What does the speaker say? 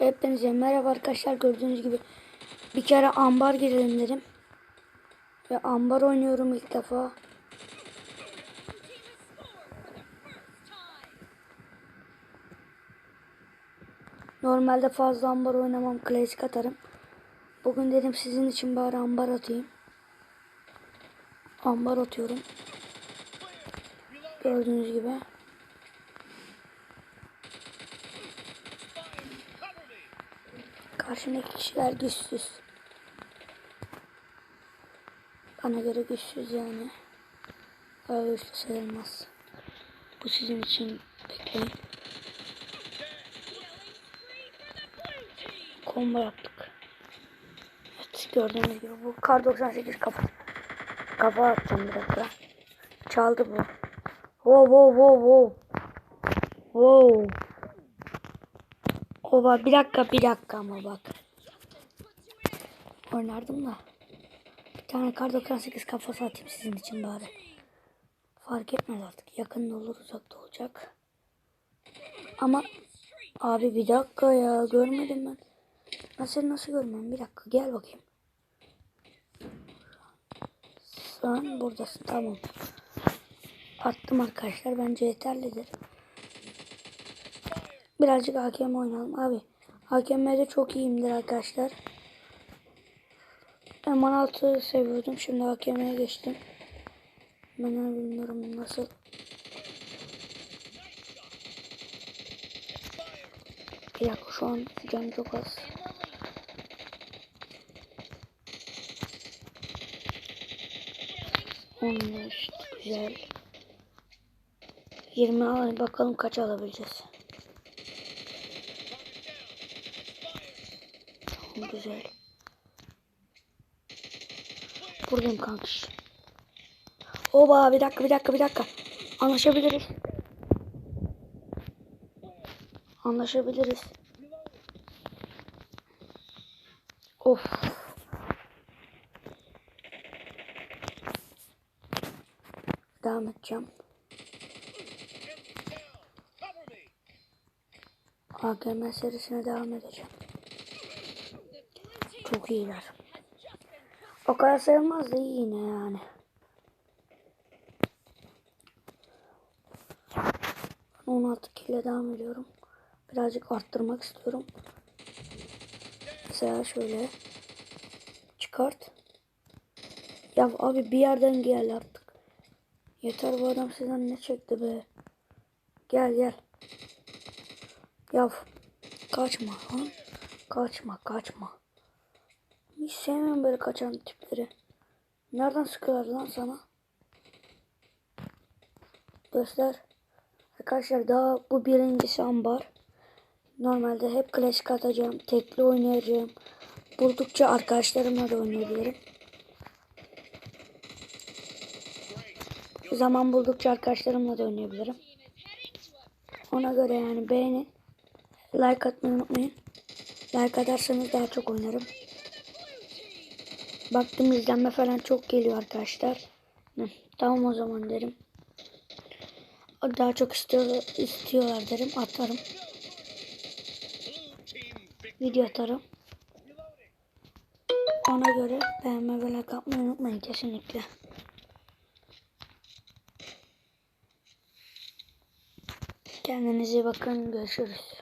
Hepinize merhaba arkadaşlar gördüğünüz gibi bir kere ambar girelim dedim. Ve ambar oynuyorum ilk defa. Normalde fazla ambar oynamam klasik atarım. Bugün dedim sizin için bari ambar atayım. Ambar atıyorum. Gördüğünüz gibi. Karşımdaki kişiler güçsüz. Bana göre güçsüz yani. Öyle güçlü sayılmaz. Bu sizin için bekleyin. Combo yaptık. Evet gördüğünüz gibi bu kar 98 kafa. Kafa atacağım bir dakika. Çaldı bu. Wow wow wow wow. Wow. Oba bir dakika bir dakika ama bak. Oynardım da. Bir tane kar 98 kafası atayım sizin için bari. Fark etmez artık. Yakında olur uzakta olacak. Ama abi bir dakika ya görmedim ben. Nasıl nasıl görmem bir dakika gel bakayım. Sen buradasın tamam. Attım arkadaşlar bence yeterlidir. Birazcık hakem oynayalım abi. Hakemlerde çok iyiyimdir arkadaşlar. M16 seviyordum. Şimdi hakemeye geçtim. Ben bilmiyorum nasıl. Bir şu an canım çok az. On beş güzel. 20 al bakalım kaç alabileceğiz. Tamam güzel. Buradayım kankiş. Oba bir dakika bir dakika bir dakika. Anlaşabiliriz. Anlaşabiliriz. Of. Devam edeceğim. AGM serisine devam edeceğim. Çok iyiler. O kadar sayılmaz da iyi yine yani. Ben 16 kilo devam ediyorum. Birazcık arttırmak istiyorum. Mesela şöyle. Çıkart. Ya abi bir yerden gel artık. Yeter bu adam sizden ne çekti be. Gel gel. Yav kaçma lan. Kaçma kaçma. Hiç sevmiyorum böyle kaçan tipleri. Nereden sıkıyorlar lan sana? Göster. Arkadaşlar daha bu birincisi ambar. Normalde hep klasik atacağım. Tekli oynayacağım. Buldukça arkadaşlarımla da oynayabilirim. Zaman buldukça arkadaşlarımla da oynayabilirim. Ona göre yani beğenin. Like atmayı unutmayın. Like atarsanız daha çok oynarım. Baktım izlenme falan çok geliyor arkadaşlar. Hı, tamam o zaman derim. Daha çok istiyor, istiyorlar derim atarım. Video atarım. Ona göre beğenme ve like atmayı unutmayın kesinlikle. Kendinize bakın. Görüşürüz.